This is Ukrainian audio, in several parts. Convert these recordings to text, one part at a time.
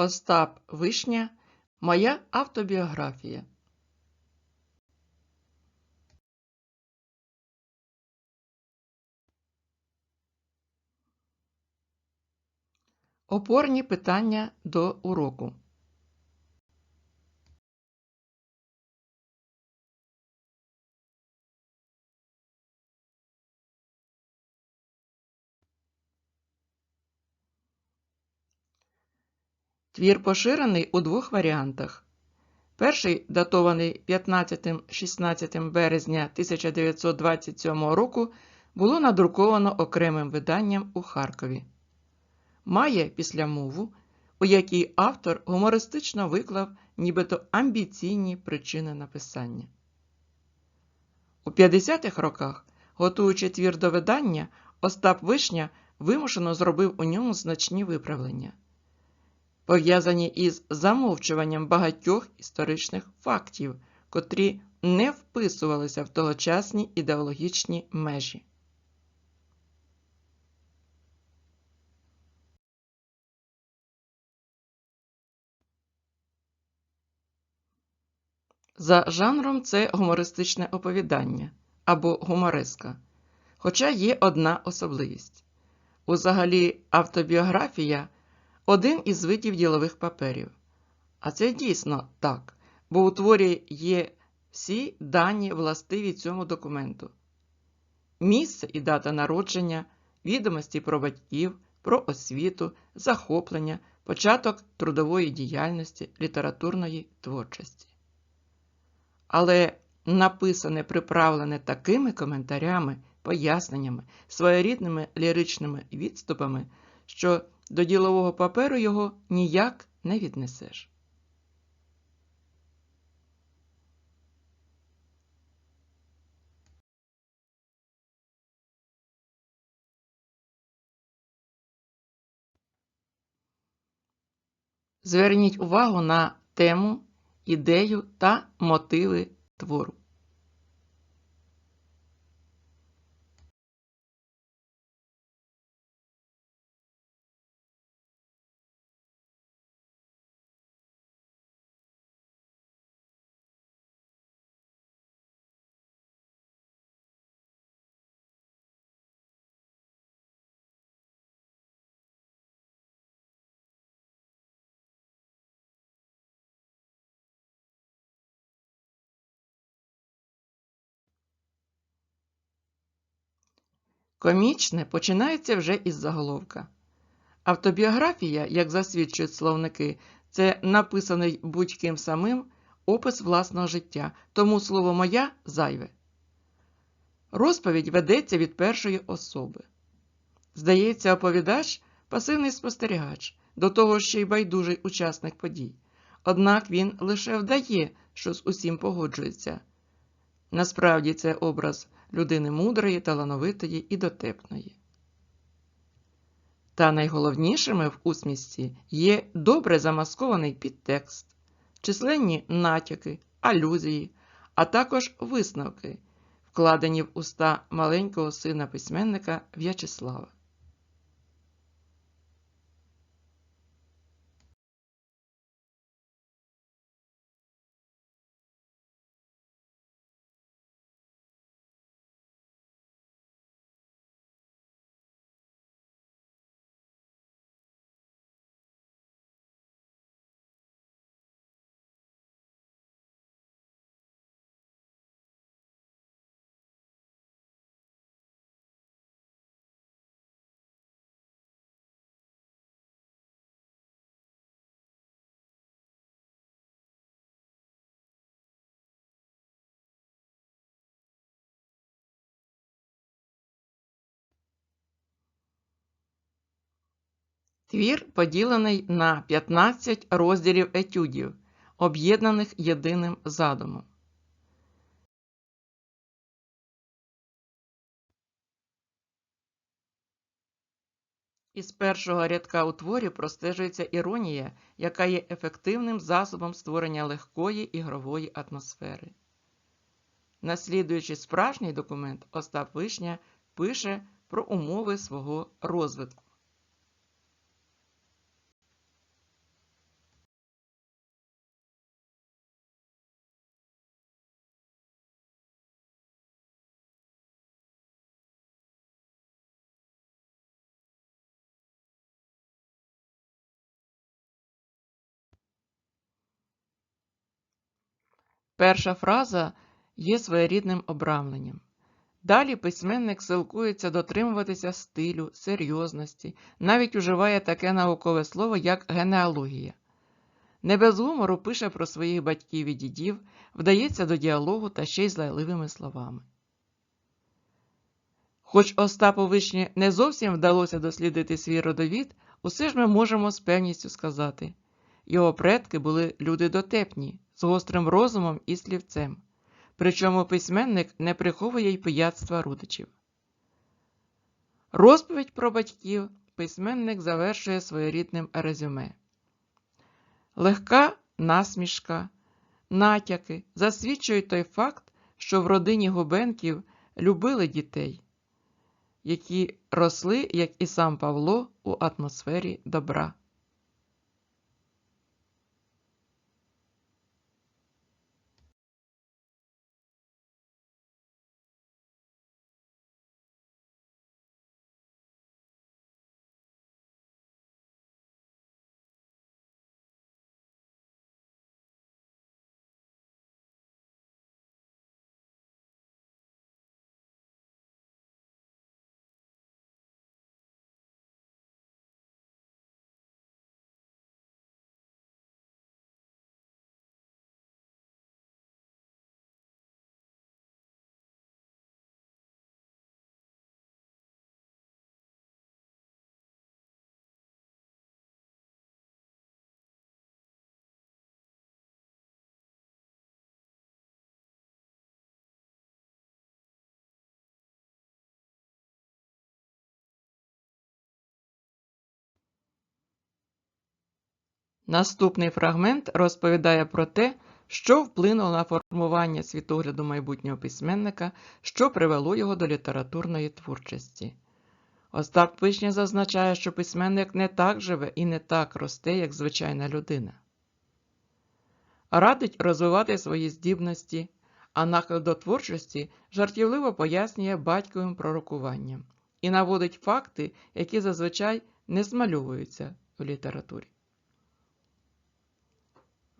Остап Вишня. Моя автобіографія. Опорні питання до уроку. Твір поширений у двох варіантах. Перший, датований 15-16 березня 1927 року, було надруковано окремим виданням у Харкові. Має післямову, у якій автор гумористично виклав нібито амбіційні причини написання. У 50-х роках, готуючи твір до видання, Остап Вишня вимушено зробив у ньому значні виправлення пов'язані із замовчуванням багатьох історичних фактів, котрі не вписувалися в тогочасні ідеологічні межі. За жанром це гумористичне оповідання або гумореска. Хоча є одна особливість. Узагалі автобіографія один із видів ділових паперів. А це дійсно так, бо у творі є всі дані властиві цьому документу: місце і дата народження, відомості про батьків, про освіту, захоплення, початок трудової діяльності, літературної творчості. Але написане приправлене такими коментарями, поясненнями, своєрідними ліричними відступами, що до ділового паперу його ніяк не віднесеш. Зверніть увагу на тему, ідею та мотиви твору. Комічне починається вже із заголовка. Автобіографія, як засвідчують словники, це написаний будь-ким самим опис власного життя, тому слово моя зайве. Розповідь ведеться від першої особи. Здається, оповідач пасивний спостерігач, до того ще й байдужий учасник подій. Однак він лише вдає, що з усім погоджується. Насправді це образ людини мудрої, талановитої і дотепної. Та найголовнішими в усмісті є добре замаскований підтекст, численні натяки, алюзії, а також висновки, вкладені в уста маленького сина письменника В'ячеслава. Твір поділений на 15 розділів етюдів, об'єднаних єдиним задумом. Із першого рядка у творі простежується іронія, яка є ефективним засобом створення легкої ігрової атмосфери. Наслідуючи справжній документ, Остап Вишня пише про умови свого розвитку. Перша фраза є своєрідним обрамленням. Далі письменник силкується дотримуватися стилю, серйозності, навіть уживає таке наукове слово, як генеалогія. Не без гумору пише про своїх батьків і дідів, вдається до діалогу та ще й з лайливими словами. Хоч Остапу Вишні не зовсім вдалося дослідити свій родовід, усе ж ми можемо з певністю сказати його предки були люди дотепні, з гострим розумом і слівцем, причому письменник не приховує й пияцтва родичів. Розповідь про батьків письменник завершує своєрідним резюме. Легка насмішка, натяки засвідчують той факт, що в родині Губенків любили дітей, які росли, як і сам Павло, у атмосфері добра. Наступний фрагмент розповідає про те, що вплинуло на формування світогляду майбутнього письменника, що привело його до літературної творчості. Остап Вишня зазначає, що письменник не так живе і не так росте, як звичайна людина. Радить розвивати свої здібності, а нахил до творчості жартівливо пояснює батьковим пророкуванням і наводить факти, які зазвичай не змальовуються в літературі.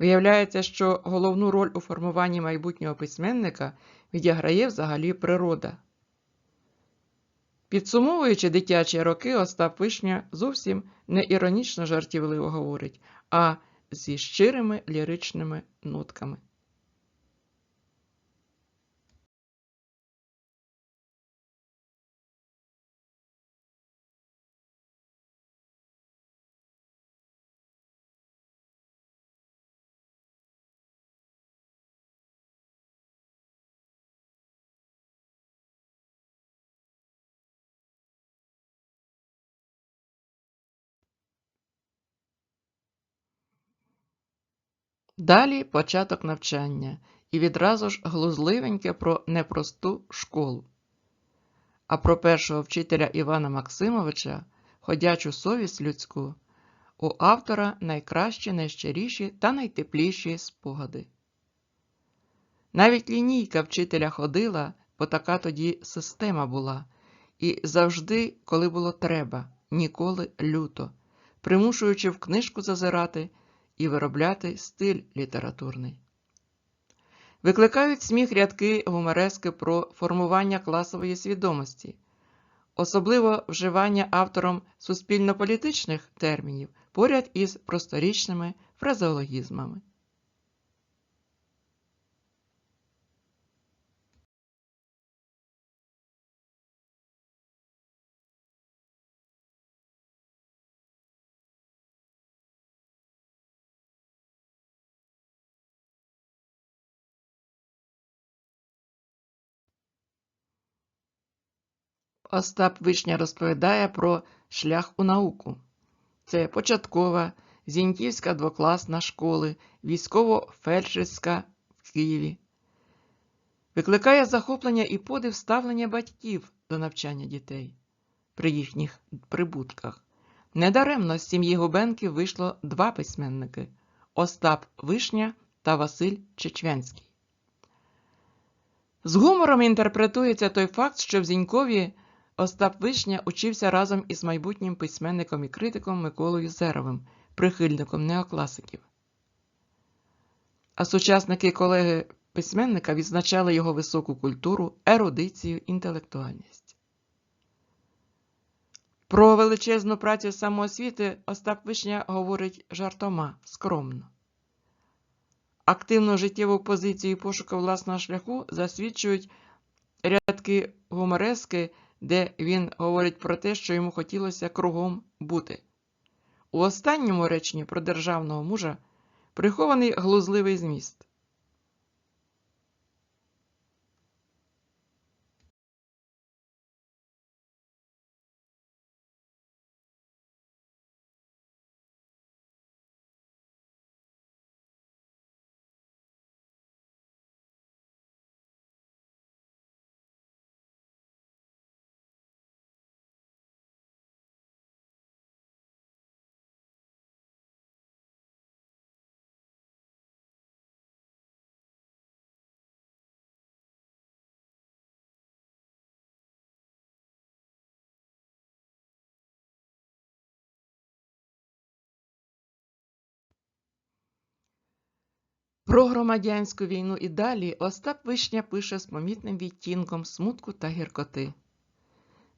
Виявляється, що головну роль у формуванні майбутнього письменника відіграє взагалі природа. Підсумовуючи дитячі роки, Остап Вишня зовсім не іронічно жартівливо говорить, а зі щирими ліричними нотками. Далі початок навчання і відразу ж глузливеньке про непросту школу. А про першого вчителя Івана Максимовича, ходячу совість людську, у автора найкращі, найщиріші та найтепліші спогади. Навіть лінійка вчителя ходила, бо така тоді система була, і завжди, коли було треба, ніколи люто, примушуючи в книжку зазирати і виробляти стиль літературний. Викликають сміх рядки гуморески про формування класової свідомості, особливо вживання автором суспільно-політичних термінів поряд із просторічними фразеологізмами. Остап Вишня розповідає про шлях у науку. Це початкова, Зіньківська двокласна школи, військово-фельдшерська в Києві. Викликає захоплення і подив ставлення батьків до навчання дітей при їхніх прибутках. Недаремно з сім'ї Губенків вийшло два письменники Остап Вишня та Василь Чечвянський. З гумором інтерпретується той факт, що в Зінькові Остап Вишня учився разом із майбутнім письменником і критиком Миколою Зеровим, прихильником неокласиків. А сучасники колеги письменника відзначали його високу культуру, ерудицію, інтелектуальність. Про величезну працю самоосвіти Остап Вишня говорить жартома, скромно. Активну життєву позицію пошуку власного шляху засвідчують рядки гуморески, де він говорить про те, що йому хотілося кругом бути. У останньому реченні про державного мужа прихований глузливий зміст. Про громадянську війну і далі Остап Вишня пише з помітним відтінком смутку та гіркоти.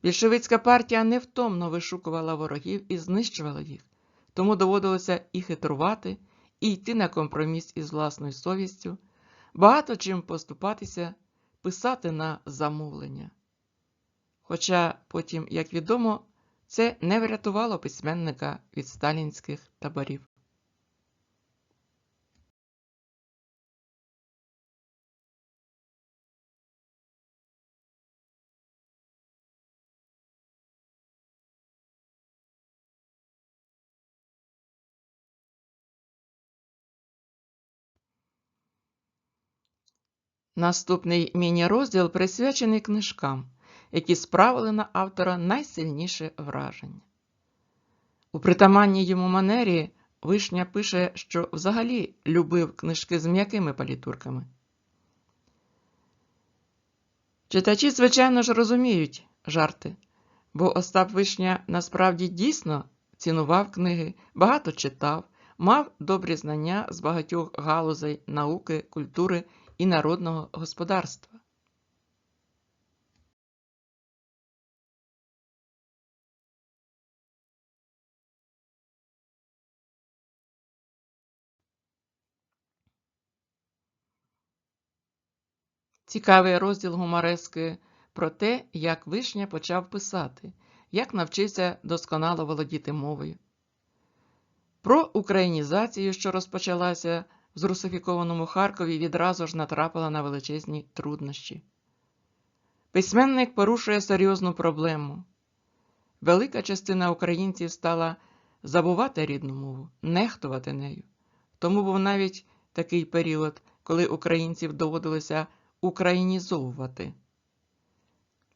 Більшовицька партія невтомно вишукувала ворогів і знищувала їх, тому доводилося і хитрувати, і йти на компроміс із власною совістю, багато чим поступатися, писати на замовлення. Хоча потім, як відомо, це не врятувало письменника від сталінських таборів. Наступний міні-розділ присвячений книжкам, які справили на автора найсильніше враження. У притаманній йому манері Вишня пише, що взагалі любив книжки з м'якими палітурками. Читачі, звичайно ж, розуміють жарти, бо Остап Вишня насправді дійсно цінував книги, багато читав, мав добрі знання з багатьох галузей науки, культури і народного господарства. Цікавий розділ гуморески про те, як Вишня почав писати, як навчився досконало володіти мовою. Про українізацію, що розпочалася в зрусифікованому Харкові, відразу ж натрапила на величезні труднощі. Письменник порушує серйозну проблему. Велика частина українців стала забувати рідну мову, нехтувати нею. Тому був навіть такий період, коли українців доводилося українізовувати.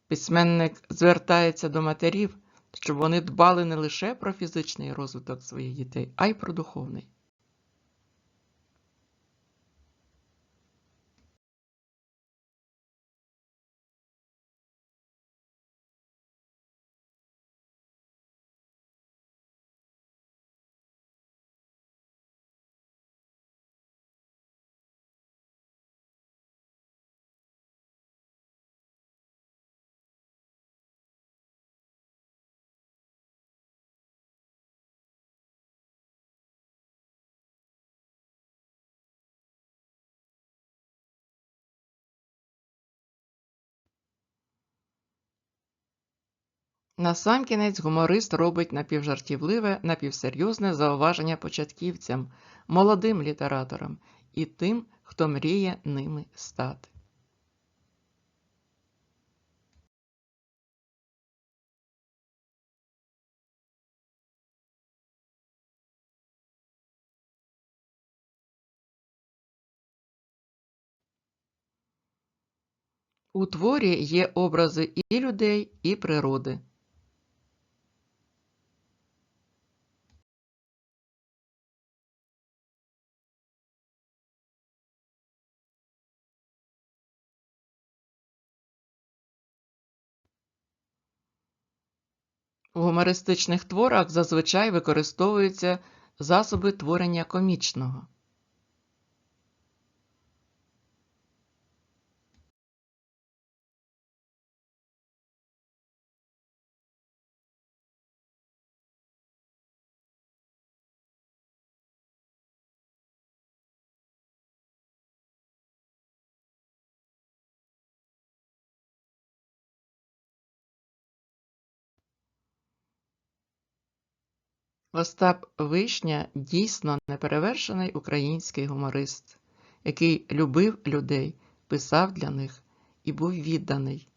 Письменник звертається до матерів, щоб вони дбали не лише про фізичний розвиток своїх дітей, а й про духовний. Насамкінець гуморист робить напівжартівливе, напівсерйозне зауваження початківцям, молодим літераторам і тим, хто мріє ними стати. У творі є образи і людей, і природи. У гумористичних творах зазвичай використовуються засоби творення комічного. Остап Вишня дійсно неперевершений український гуморист, який любив людей, писав для них і був відданий.